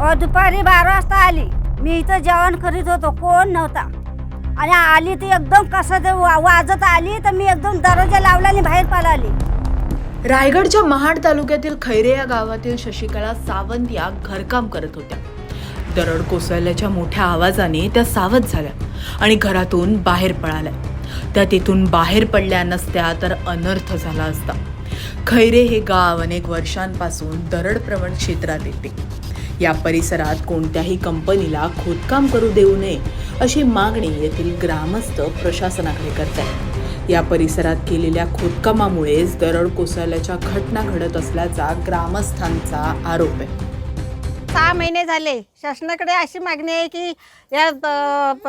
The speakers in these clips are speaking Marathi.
अ, दुपारी बारा वाजता आली. मी इथं जेवण करीत होतो. कोण नव्हता. आणि आली ती एकदम कसं ते वा- वाजत आली तर मी एकदम दरवाजा लावला आणि बाहेर पळाली. रायगडच्या महाड तालुक्यातील खैरे या गावातील शशिकला सावंत या घरकाम करत होत्या. दरड कोसळल्याच्या मोठ्या आवाजाने त्या सावध झाल्या आणि घरातून बाहेर पळाल्या. त्या तिथून बाहेर पडल्या नसत्या तर अनर्थ झाला असता. खैरे हे गाव अनेक वर्षांपासून दरडप्रवण क्षेत्रात येते. या परिसरात कोणत्याही कंपनीला खोदकाम करू देऊ नये अशी मागणी येथील ग्रामस्थ प्रशासनाकडे करतात या परिसरात केलेल्या खोदकामामुळेच दरड कोसळल्याच्या घटना घडत असल्याचा ग्रामस्थांचा आरोप आहे. सहा महिने झाले. शासनाकडे अशी मागणी आहे की या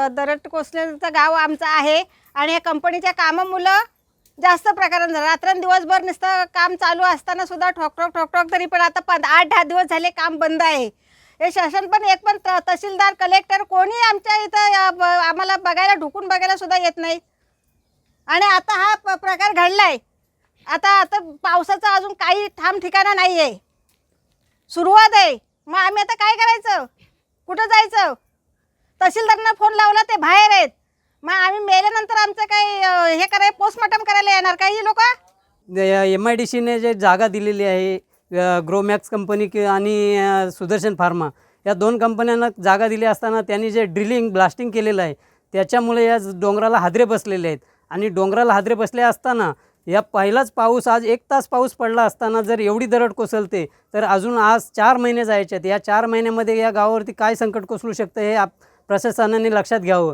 दरड कोसळण्याचं गाव आमचं आहे आणि या कंपनीच्या कामामुळं जास्त प्रकारात झालं. रात्रंदिवसभर नुसतं काम चालू असताना सुद्धा ठोकठोक ठोकठोक तरी पण आता पण आठ दहा दिवस झाले काम बंद आहे. हे शासन पण एक पण त- तहसीलदार कलेक्टर कोणी आमच्या इथं ब- आम्हाला बघायला ढुकून बघायला सुद्धा येत नाही. आणि आता हा प- प्रकार घडलाय. आता आता पावसाचं अजून काही ठाम ठिकाणा नाही आहे सुरुवात आहे. मग आम्ही आता काय करायचं? कुठं जायचं? तहसीलदारांना फोन लावला ते बाहेर आहेत. मग आम्ही मेल्यानंतर आमचं काही अं, हे कराय पोस्टमॉर्टम करायला येणार काही लोक? एम आय डी सीने जे जागा दिलेली आहे ग्रोमॅक्स कंपनी कि आणि अ, सुदर्शन फार्मा या दोन कंपन्यांना जागा दिली असताना त्यांनी जे ड्रिलिंग ब्लास्टिंग केलेलं आहे त्याच्यामुळे या डोंगराला हादरे बसलेले आहेत. आणि डोंगराला हादरे बसले असताना या पहिलाच पाऊस आज एक तास पाऊस पडला असताना जर एवढी दरड कोसळते तर अजून आज चार महिने जायचे आहेत. या चार महिन्यामध्ये या गावावरती काय संकट कोसळू शकतं हे आप प्रशासनाने लक्षात घ्यावं.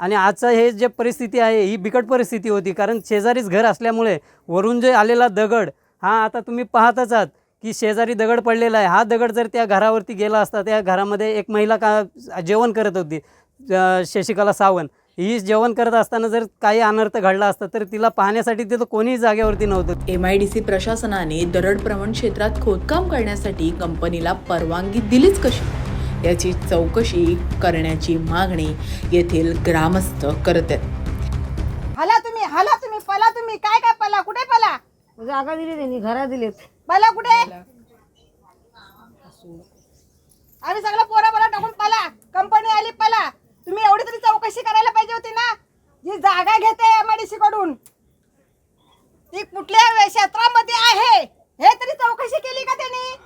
आणि आजचं हे जे परिस्थिती आहे ही बिकट परिस्थिती होती. कारण शेजारीच घर असल्यामुळे वरून जे आलेला दगड हा आता तुम्ही पाहतच आहात की शेजारी दगड पडलेला आहे. हा दगड जर त्या घरावरती गेला असता त्या घरामध्ये एक महिला का जेवण करत होती शशिकला सावंत. ही जेवण करत असताना जर काही अनर्थ घडला असता तर तिला पाहण्यासाठी तिथं कोणीही जागेवरती नव्हतं. एम आय डी सी प्रशासनाने दरड प्रवण क्षेत्रात खोदकाम करण्यासाठी कंपनीला परवानगी दिलीच कशी? याची चौकशी करण्याची मागणी येथील ग्रामस्थ करत आहेत. हला तुम्ही हला तुम्ही पला तुम्ही. काय काय पला? कुठे पला? जागा दिली त्यांनी घरा दिलीत. पला कुठे? आम्ही सगळं पोरा पोरा टाकून पला. कंपनी आली पला. तुम्ही एवढी तरी चौकशी करायला पाहिजे होती ना? जी जागा घेते एमआयडीसी कडून. ती कुठल्या क्षेत्रामध्ये आहे? हे तरी चौकशी केली का त्यांनी?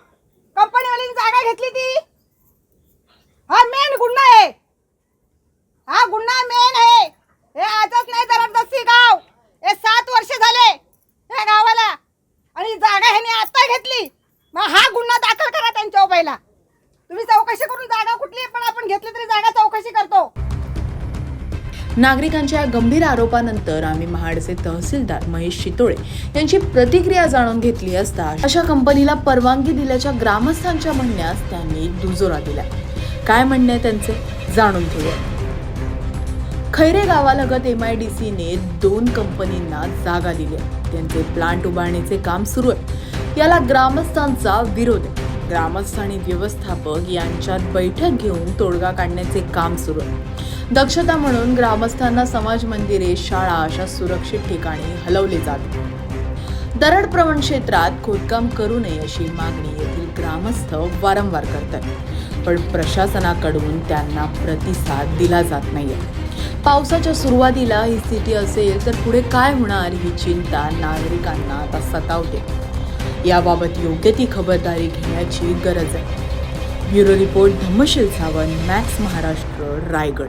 कंपनीवाल्यांनी जागा घेतली ती हा मेन गुन्हा आहे हा गुन्हा मेन आहे हे आजच नाही जबरदस्ती गाव हे सात वर्ष झाले या गावाला आणि जागा ह्याने आता घेतली मग हा गुन्हा दाखल करायला तुम्ही चौकशी करून जागा कुठली पण आपण घेतली तरी जागा चौकशी करतो. नागरिकांच्या गंभीर आरोपानंतर आम्ही महाडचे तहसीलदार महेश शितोळे यांची प्रतिक्रिया जाणून घेतली असता अशा कंपनीला परवानगी दिल्याच्या ग्रामस्थांच्या म्हणण्यास त्यांनी दुजोरा दिला. काय म्हणणे त्यांचे? जाणून घेऊया. खैरे गावालगत एम आय डी सीने दोन कंपनींना जागा दिली. त्यांचे प्लांट उभारण्याचे काम सुरू आहे. याला ग्रामस्थांचा विरोध आहे. ग्रामस्थ आणि व्यवस्थापक यांच्यात बैठक घेऊन तोडगा काढण्याचे काम सुरू आहे. दक्षता म्हणून ग्रामस्थांना समाज मंदिरे शाळा अशा सुरक्षित ठिकाणी हलवले जाते दरड प्रवण क्षेत्रात खोदकाम करू नये अशी मागणी येथील ग्रामस्थ वारंवार करतात. पण प्रशासनाकडून त्यांना प्रतिसाद दिला जात नाहीये. पावसाच्या सुरुवातीला ही स्थिती असेल तर पुढे काय होणार ही चिंता नागरिकांना आता सतावते. याबाबत योग्य ती खबरदारी घेण्याची गरज आहे. Bureau report Dhammashil Sawant Max Maharashtra Raigad.